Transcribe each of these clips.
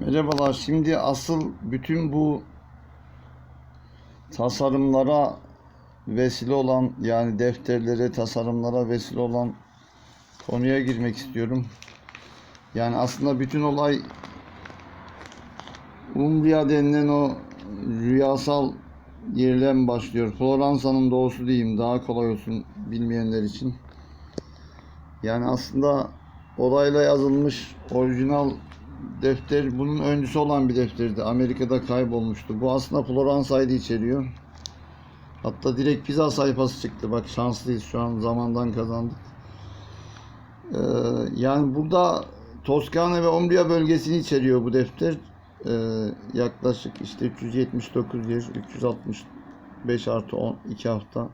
Merhabalar. Şimdi asıl bütün bu tasarımlara vesile olan yani defterlere, tasarımlara vesile olan konuya girmek istiyorum. Yani aslında bütün olay Umbria denilen o rüyasal yerden başlıyor. Floransa'nın doğusu diyeyim daha kolay olsun bilmeyenler için. Yani aslında olayla yazılmış orijinal defter bunun öncüsü olan bir defterdi. Amerika'da kaybolmuştu. Bu aslında Floransa'ydı içeriyor. Hatta direkt pizza sayfası çıktı. Bak şanslıyız şu an zamandan kazandık. Ee, yani burada Toskana ve Umbria bölgesini içeriyor bu defter. Ee, yaklaşık işte 379 yer, 365 artı 10, 2 hafta.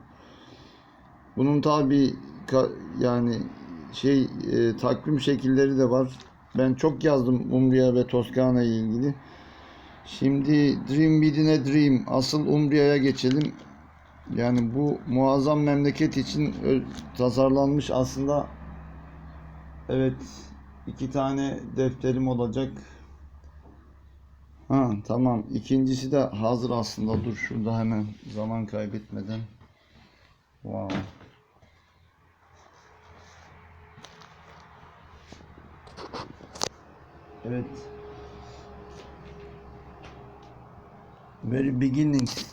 Bunun tabi yani şey e, takvim şekilleri de var. Ben çok yazdım Umbria ve Toskana ile ilgili. Şimdi Dream Within Dream. Asıl Umbria'ya geçelim. Yani bu muazzam memleket için tasarlanmış aslında evet iki tane defterim olacak. Ha tamam. İkincisi de hazır aslında. Dur şurada hemen zaman kaybetmeden. Wow. Evet. Very beginnings.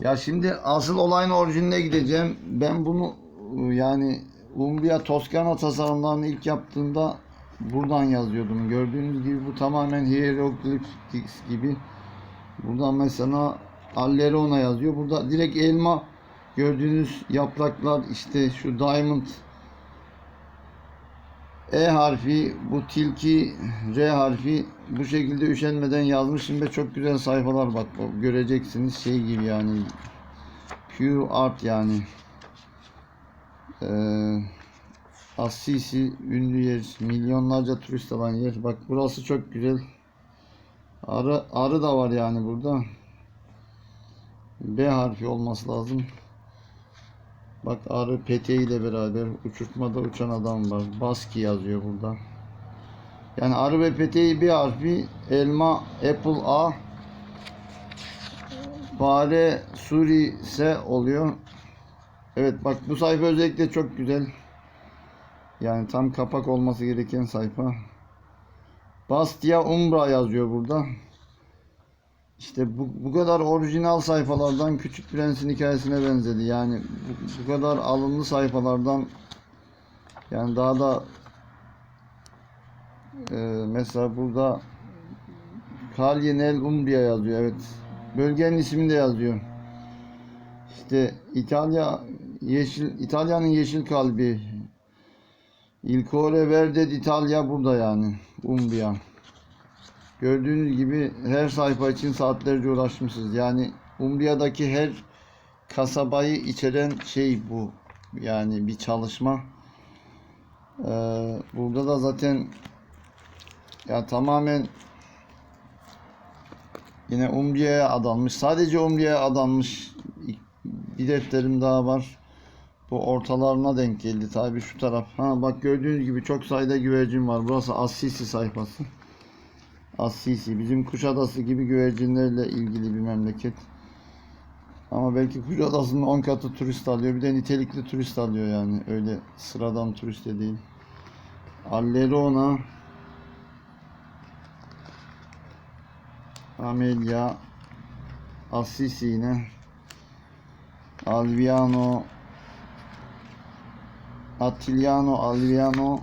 Ya şimdi asıl olayın orijinine gideceğim. Ben bunu yani Umbria Toskana tasarımlarını ilk yaptığımda buradan yazıyordum. Gördüğünüz gibi bu tamamen hieroglifs gibi. Buradan mesela Allerona yazıyor. Burada direkt elma gördüğünüz yapraklar işte şu diamond e harfi, bu tilki, R harfi bu şekilde üşenmeden yazmışım ve çok güzel sayfalar bak göreceksiniz şey gibi yani pure art yani. Ee, Assisi ünlü yer milyonlarca turist alan yer. Bak burası çok güzel. Arı, arı da var yani burada. B harfi olması lazım Bak arı peteğiyle beraber uçurtmada uçan adam var. Baski yazıyor burada. Yani arı ve peteği bir harfi. Elma, apple A. Fare, suri S oluyor. Evet bak bu sayfa özellikle çok güzel. Yani tam kapak olması gereken sayfa. Bastia Umbra yazıyor burada. İşte bu, bu kadar orijinal sayfalardan Küçük Prens'in hikayesine benzedi. Yani bu, bu kadar alımlı sayfalardan yani daha da e, mesela burada Kalyenel Umbria yazıyor. Evet. Bölgenin ismini de yazıyor. İşte İtalya yeşil İtalya'nın yeşil kalbi Il Core Verde d'Italia burada yani. Umbria. Gördüğünüz gibi her sayfa için saatlerce uğraşmışız. Yani Umbria'daki her kasabayı içeren şey bu. Yani bir çalışma. Ee, burada da zaten ya tamamen yine Umbria'ya adanmış. Sadece Umbria'ya adanmış bir defterim daha var. Bu ortalarına denk geldi tabi şu taraf. Ha bak gördüğünüz gibi çok sayıda güvercin var. Burası Assisi sayfası. Assisi. Bizim Kuşadası gibi güvercinlerle ilgili bir memleket. Ama belki Kuşadası'nın 10 katı turist alıyor. Bir de nitelikli turist alıyor yani. Öyle sıradan turist de değil. Allerona Amelia Assisi yine Alviano Attiliano Alviano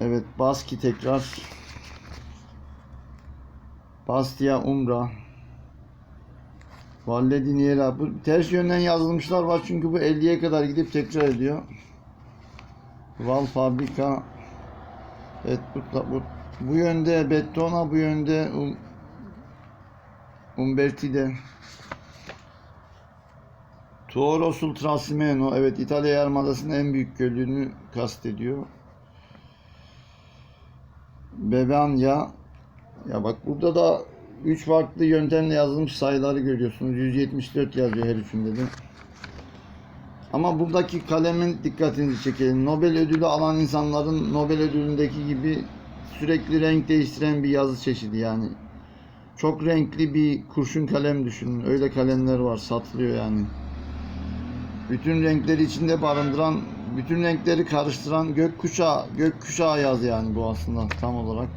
Evet Baski tekrar. Bastia Umbra. Valle di Niera. Bu ters yönden yazılmışlar var çünkü bu 50'ye kadar gidip tekrar ediyor. Val Fabrika. Evet bu, bu, bu yönde Bettona bu yönde um, Umbertide. Toro sul Trasimeno. Evet İtalya Yarımadası'nın en büyük gölünü kastediyor. Bebanya ya bak burada da 3 farklı yöntemle yazılmış sayıları görüyorsunuz. 174 yazıyor her üçünde de. Ama buradaki kalemin dikkatinizi çekelim. Nobel ödülü alan insanların Nobel ödülündeki gibi sürekli renk değiştiren bir yazı çeşidi yani. Çok renkli bir kurşun kalem düşünün. Öyle kalemler var satılıyor yani. Bütün renkleri içinde barındıran, bütün renkleri karıştıran gökkuşağı, gökkuşağı yazı yani bu aslında tam olarak.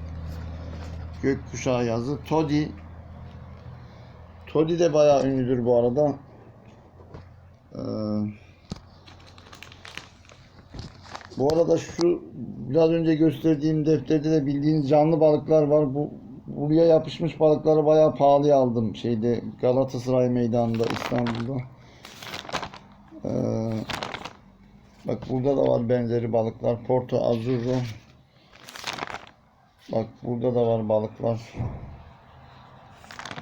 Gökkuşağı yazı. Toddy. Toddy de bayağı ünlüdür bu arada. Ee, bu arada şu biraz önce gösterdiğim defterde de bildiğiniz canlı balıklar var. Bu buraya yapışmış balıkları bayağı pahalıya aldım şeyde Galatasaray meydanında İstanbul'da. Ee, bak burada da var benzeri balıklar. Porto Azzurro. Bak burada da var balıklar.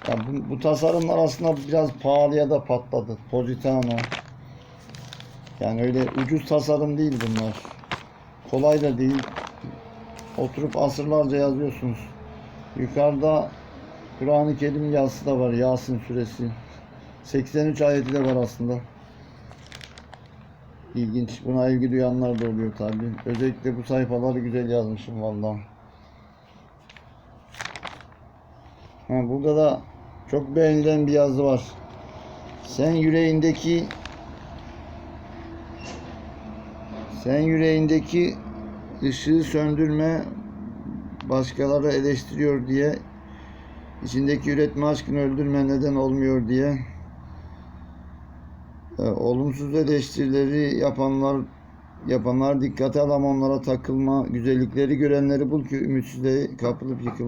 Ya bu, bu tasarımlar aslında biraz pahalıya da patladı. Positano. Yani öyle ucuz tasarım değil bunlar. Kolay da değil. Oturup asırlarca yazıyorsunuz. Yukarıda Kur'an-ı Kerim yazısı da var. Yasin suresi. 83 ayeti de var aslında. İlginç. Buna ilgi duyanlar da oluyor tabi. Özellikle bu sayfaları güzel yazmışım vallahi. Ha, burada da çok beğenilen bir yazı var. Sen yüreğindeki sen yüreğindeki ışığı söndürme başkaları eleştiriyor diye içindeki üretme aşkını öldürme neden olmuyor diye olumsuz eleştirileri yapanlar yapanlar dikkate al ama onlara takılma güzellikleri görenleri bul ki ümitsizliğe kapılıp yıkılma.